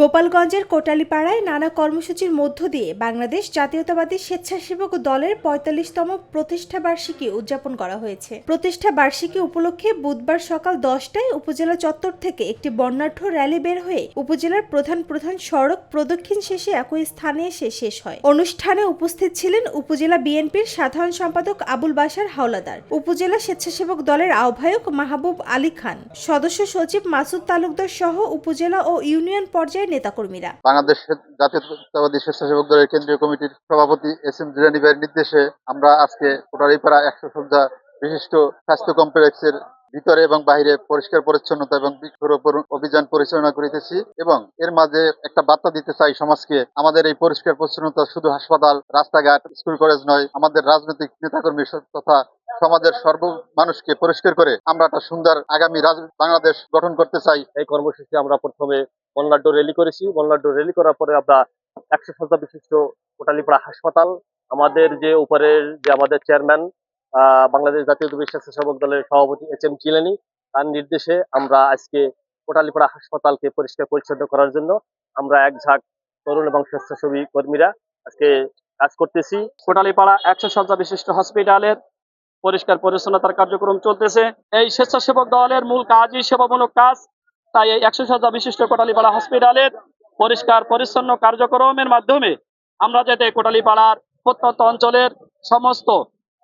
গোপালগঞ্জের কোটালীপাড়ায় নানা কর্মসূচির মধ্য দিয়ে বাংলাদেশ জাতীয়তাবাদী স্বেচ্ছাসেবক দলের পঁয়তাল্লিশতম প্রতিষ্ঠা বার্ষিকী উদযাপন করা হয়েছে। প্রতিষ্ঠা বার্ষিকী উপলক্ষে বুধবার সকাল দশটায় উপজেলা চত্বর থেকে একটি বর্ণাঢ্য র্যালি বের হয়ে উপজেলার প্রধান প্রধান সড়ক প্রদক্ষিণ শেষে একই স্থানে এসে শেষ হয়। অনুষ্ঠানে উপস্থিত ছিলেন উপজেলা বিএনপির সাধারণ সম্পাদক আবুল বাশার হাওলাদার, উপজেলা স্বেচ্ছাসেবক দলের আহ্বায়ক মাহবুব আলী খান, সদস্য সচিব মাসুদ তালুকদার সহ উপজেলা ও ইউনিয়ন পর্যায়ের নেতাকর্মীরা। বাংলাদেশ জাতীয়তাবাদী স্বেচ্ছাসেবক দলের কেন্দ্রীয় কমিটির সভাপতি এস এম জিরানি ভাইয়ের নির্দেশে আমরা আজকে কোটালীপাড়া একশো সজ্জা বিশিষ্ট স্বাস্থ্য কমপ্লেক্সের ভিতরে এবং বাইরে পরিষ্কার পরিচ্ছন্নতা এবং বৃক্ষরোপণ অভিযান পরিচালনা করিতেছি এবং এর মাঝে একটা বার্তা দিতে চাই সমাজকে। আমাদের এই পরিষ্কার পরিচ্ছন্নতা শুধু হাসপাতাল, রাস্তাঘাট, স্কুল, কলেজ নয়, আমাদের রাজনৈতিক নেতাকর্মী তথা সমাজের সর্ব মানুষকে পরিষ্কার করে আমরা একটা সুন্দর আগামী বাংলাদেশ গঠন করতে চাই। এই কর্মসূচি আমরা প্রথমে বল্লাড্ড রেলি করেছি। বল্লাড্ড রেলি করার পরে আমরা একশো শয্যা বিশিষ্ট কোটালীপাড়া হাসপাতাল, আমাদের যে উপরের যে আমাদের চেয়ারম্যান বাংলাদেশ জাতীয় স্বেচ্ছাসেবক দলের সভাপতি এইচ এম চিলানি তার নির্দেশে আমরা আজকে কোটালীপাড়া হাসপাতালকে পরিষ্কার পরিচ্ছন্ন করার জন্য আমরা এক ঝাঁক তরুণ এবং স্বেচ্ছাসেবী কর্মীরা আজকে কাজ করতেছি। কোটালীপাড়া একশো শয্যা বিশিষ্ট হসপিটালের পরিষ্কার পরিচ্ছন্নতার কার্যক্রম চলতেছে। এই স্বেচ্ছাসেবক দলের মূল কাজই সেবামূলক কাজ, তাই এই একশো শয্যা বিশিষ্ট কোটালীপাড়া হসপিটালের পরিষ্কার পরিচ্ছন্ন কার্যক্রমের মাধ্যমে আমরা যাতে কোটালীপাড়ার প্রত্যন্ত অঞ্চলের সমস্ত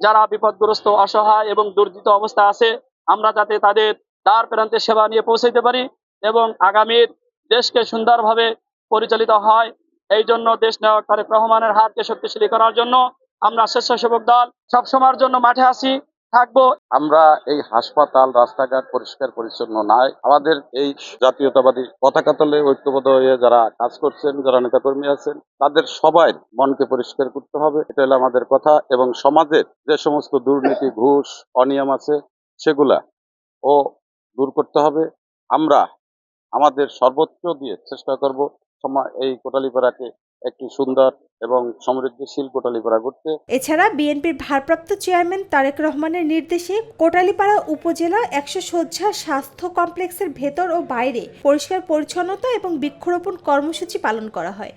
যারা বিপদগ্রস্ত, অসহায় এবং দুর্দিত অবস্থা আছে, আমরা যাতে তাদের দ্বার প্রান্তে সেবা নিয়ে পৌঁছাইতে পারি এবং আগামীর দেশকে সুন্দরভাবে পরিচালিত হয়। এই জন্য দেশ নায়ক তারেক রহমানের হাতকে শক্তিশালী করার জন্য আমরা স্বেচ্ছাসেবক দল সবসময়ের জন্য মাঠে আসি থাকব। আমরা এই হাসপাতাল, রাস্তাঘাট পরিষ্কার, পরিচ্ছন্ন নাই। আমাদের এই জাতীয়তাবাদী পতাকা তলে ঐক্যবদ্ধ হয়ে যারা কাজ করছেন, যারা নেতাকর্মী আছেন, তাদের সবাই মনকে পরিষ্কার করতে হবে। এটা হলো আমাদের কথা। এবং সমাজের যে সমস্ত দুর্নীতি, ঘুষ, অনিয়ম আছে, সেগুলা ও দূর করতে হবে। আমরা আমাদের সর্বোচ্চ দিয়ে চেষ্টা করব সমা- এই কোটালীপাড়াকে একটি সুন্দর এবং সমৃদ্ধশীল কোটালীপাড়া করতে এছাড়া বিএনপির ভারপ্রাপ্ত চেয়ারম্যান তারেক রহমানের নির্দেশে কোটালীপাড়া উপজেলা একশো শয্যা স্বাস্থ্য কমপ্লেক্সের ভেতর ও বাইরে পরিষ্কার পরিচ্ছন্নতা এবং বৃক্ষরোপণ কর্মসূচি পালন করা হয়।